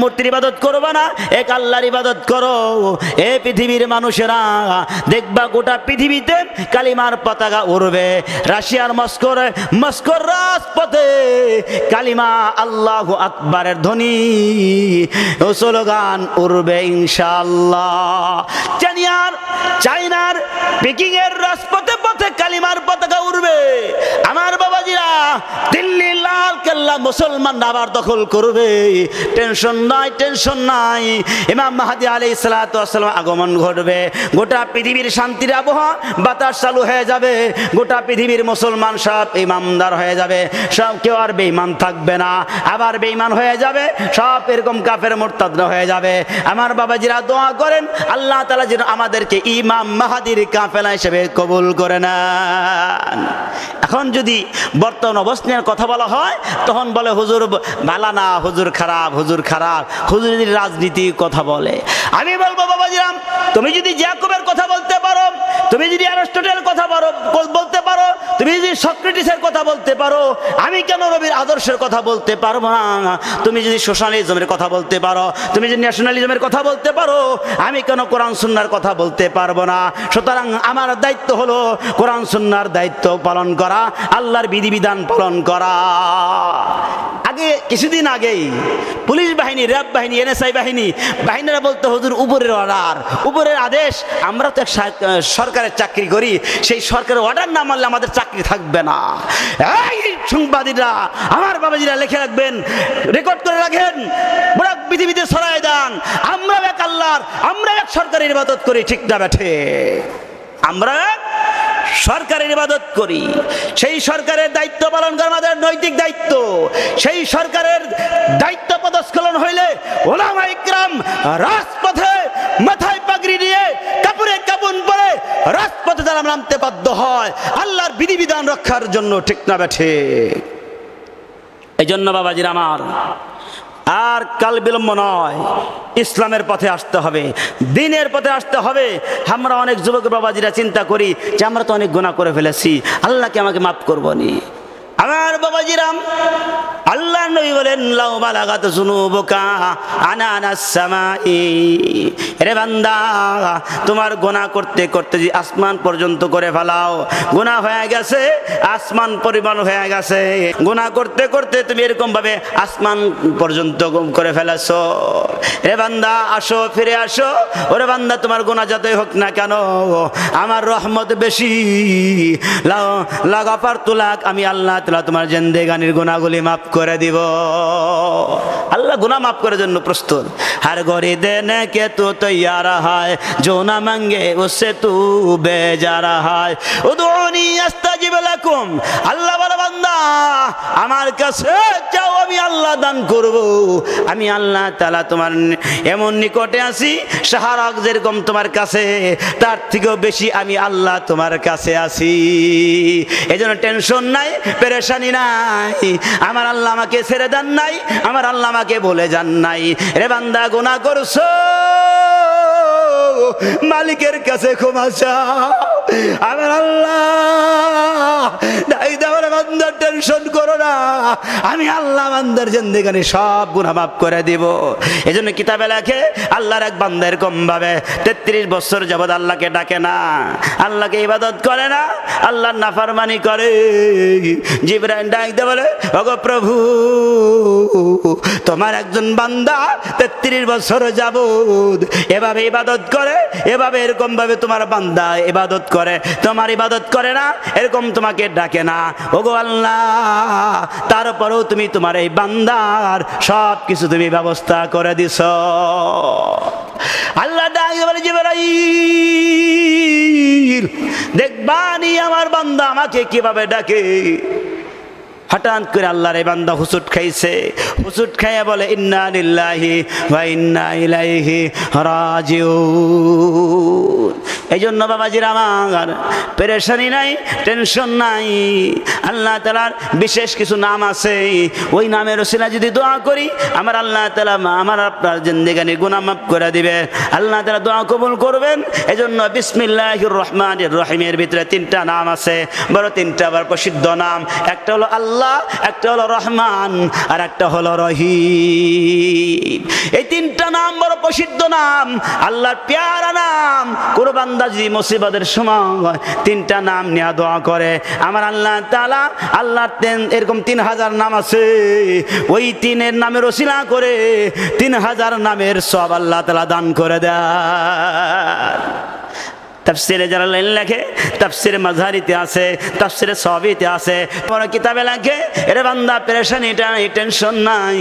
মূর্তির ইবাদত করবে না? এক আল্লাহর ইবাদত করো। এ পৃথিবীর মানুষেরা, দেখবা গোটা পৃথিবীতে কালিমার পতাকা উড়বে। রাশিয়ার মস্কোর মস্কোর রাজপথে কালিমা আল্লাহ আকবরের ধ্বনি, ও স্লোগান উড়বে ইনশাআল্লাহ। চাইনার চাইনার পেকিং এর রাজপথে পথে কালিমার পতাকা উড়বে। আমার বাবাজিরা দিল্লি লাল কেল্লা মুসলমান আবার দখল করবে। টেনশন নাই, টেনশন নাই। ইমাম মাহাদি আলী সালাতাম আগমন ঘটবে। গোটা পৃথিবীর শান্তির আবহাওয়া বাতাস চালু হয়ে যাবে। গোটা পৃথিবীর মুসলমান সব ইমামদার হয়ে যাবে। সব কেউ আর বেঈমান থাকবে না। আবার বেঈমান হয়ে যাবে, সব এরকম কাফের মোরতাদরা হয়ে যাবে। আমার বাবাজিরা দোয়া করেন, আল্লাহ তালা যেন আমাদেরকে ইমাম মাহাদির কাফেলা হিসেবে কবুল করে না এখন যদি বর্তমান অবস্থানের কথা বলা হয়, তখন বলে, হুজুর, ভালা না, হুজুর খারাপ হুজুর খারাপ। হুজুর যদি রাজনীতি কথা বলে। আমি বলব, বাবাজিরাম, তুমি যদি জ্যাকবের কথা বলতে পারো, তুমি যদি অ্যারিস্টটেলের কথা পারো বলতে পারো, তুমি যদি সক্রেটিসের কথা বলতে পারো, আমি কেন রবির আদর্শের কথা বলতে পারব না? তুমি যদি সোশ্যালিজমের কথা বলতে পারো, তুমি যদি ন্যাশনালিজমের কথা বলতে পারো, আমি কেন কোরআন সুন্নার কথা বলতে পারব না? সুতরাং আমার দায়িত্ব হলো কোরআন সুন্নার দায়িত্ব পালন করা, আল্লাহর বিধিবিধান পালন করা। আগে, কিছুদিন আগেই পুলিশ বাহিনী, র্যাব বাহিনী, এনএসআই বাহিনী, বাহিনীরা বলতে, হুজুর, উপরের অর্ডার উপরের আদেশ, আমরা তো এক সরকারের চাকরি করি, সেই সরকারের অর্ডার না মানলে আমাদের চাকরি থাকবে না। এই সাংবাদিকরা, আমার বাবাজিরা লিখে রাখবেন রেকর্ড করে রাখেন, বড় পৃথিবীতে ছড়ায় দেন। আমরা এক আল্লাহর আমরা এক সরকারের ইবাদত করি, ঠিক না বেঠে আমরা এক সরকারের ইবাদত করি। সেই সরকারের দায়িত্ব পালন করা আমাদের নৈতিক দায়িত্ব। সেই সরকারের দায়িত্ব পদস্খলন হইলে ওলামা ইকরাম রাজপথে মাথায় পাগড়ি নিয়ে কাপড়ে কাপুন পরে রাজপথে তারা নামতে বাধ্য হয়। আল্লাহর বিধিবিধান রক্ষার জন্য ঠিক না বেঠে এই জন্য বাবাজির আমার আর কাল বিলম্ব নয়। ইসলামের পথে আসতে হবে। দিনের পথে আসতে হবে। আমরা অনেক যুবক বাবাজিরা চিন্তা করি যে আমরা তো অনেক গুণা করে ফেলেছি। আল্লাহকে আমাকে মাফ করব নি বাবাজিরাম আল্লাহ নবী বলেন, লাউ বালাগাত জুনুবুকা আনানাস সামাই রে বান্দা, তোমার গোনা করতে করতে যে আসমান পর্যন্ত করে ফেলাও গোনা হয়ে গেছে, আসমান পরিমাণ হয়ে গেছে। গোনা করতে করতে তুমি এরকম ভাবে আসমান পর্যন্ত করে ফেলেছো। রে বান্দা, আসো, ফিরে আসো। ওরে বান্দা, তোমার গোনা যতই হোক না কেন, আমার রহমত বেশি। লাগাপার তুলাক আমি আল্লাহ তালা তোমার জেন্দেগানির গুণাগুলি মাফ করে দিব। আল্লাহ গুণা মাফ করার জন্য প্রস্তুত। আর গরি দেনে কে তু তৈয়ার হায় যো না মাঙ্গে তু বেজার হায়। উদুনি আল্লাহ বলে, বান্দা, আমার কাছে চাও, আমি আল্লাহ দান করব। আমি আল্লাহ তোমার এমন নিকটে আছি সাহারক যেরকম তোমার কাছে, তার থেকেও বেশি আমি আল্লাহ তোমার কাছে আছি। এজন্য টেনশন নাই, পেরেশানি নাই। আমার আল্লাহ আমাকে ছেড়ে দেন নাই, আমার আল্লাহ আমাকে বলে যান নাই। রে বান্দা, গুনাহ করছ? মালিকের কাছে ক্ষমা চাও। আমার আল্লাহ বান্দার টেনশন করো না। আমি আল্লাহ বান্দার জেন্দেগানি সব গুণা মাফ করে দিব। এই জন্য কিতাবে লেখে, আল্লাহর এক বান্দা এরকম ভাবে, তেত্রিশ বছর যাবৎ আল্লাহকে ডাকে না। আল্লাহকে ইবাদত করে না, আল্লাহর নাফারমানি করে। জিব্রাইল ডাকতে বলে, ওগো প্রভু, তোমার একজন বান্দা তেত্রিশ বছর যাবৎ এভাবে ইবাদত করে, এভাবে এরকম ভাবে তোমার বান্দা ইবাদত করে তোমার ইবাদত করে না, এরকম তোমাকে ডাকে না। ওগো আল্লাহ, তারপরেও তুমি তোমার এই বান্দার সব কিছু তুমি ব্যবস্থা করে দিছ। আল্লাহ ডাকে বলে দেখবানি আমার বান্দা আমাকে কীভাবে ডাকে? হঠাৎ করে আল্লাহর এই বান্দা হুসুট খাইছে। হুসুট খাইয়া বলে, ইন্না লিল্লাহি ওয়া ইন্না ইলাইহি রাজিউন। এই জন্য বাবাজির আমার পেরেশানি নাই, টেনশন নাই। আল্লাহ তালার বিশেষ কিছু নাম আছে। ওই নামের রসিলা যদি দোয়া করি, আমার আল্লাহ তালা আমার আপনার জিন্দিগানি গুণা মাফ করে দিবে। আল্লাহ তালা দোয়া কবুল করবেন। এই জন্য বিসমিল্লাহ রহমান রহিমের ভিতরে তিনটা নাম আছে। বড় তিনটা, আবার প্রসিদ্ধ নাম। একটা হলো আল্লাহ, একটা হলো রহমান, আর একটা হলো রহিম। এই তিনটা নাম বড় প্রসিদ্ধ নাম। আল্লাহর পেয়ারা নাম। কোনো বান্দা যদি মুসিবতের সময় তিনটা নাম নেওয়া দোয়া করে। আমার আল্লাহ তালা আল্লাহ তেন, এরকম তিন হাজার নাম আছে। ওই তিনের নামের ওসিলা করে তিন হাজার নামের সব আল্লাহ তালা দান করে দেয় তাফসিরে যারা লাইন লেখে, তাফসিরে মাঝারিতে আছে, তাফসিরে সবিতে আছে। বড় কিতাবে লেখে, এরে বান্দা, পেরেশানি, এটা টেনশন নাই।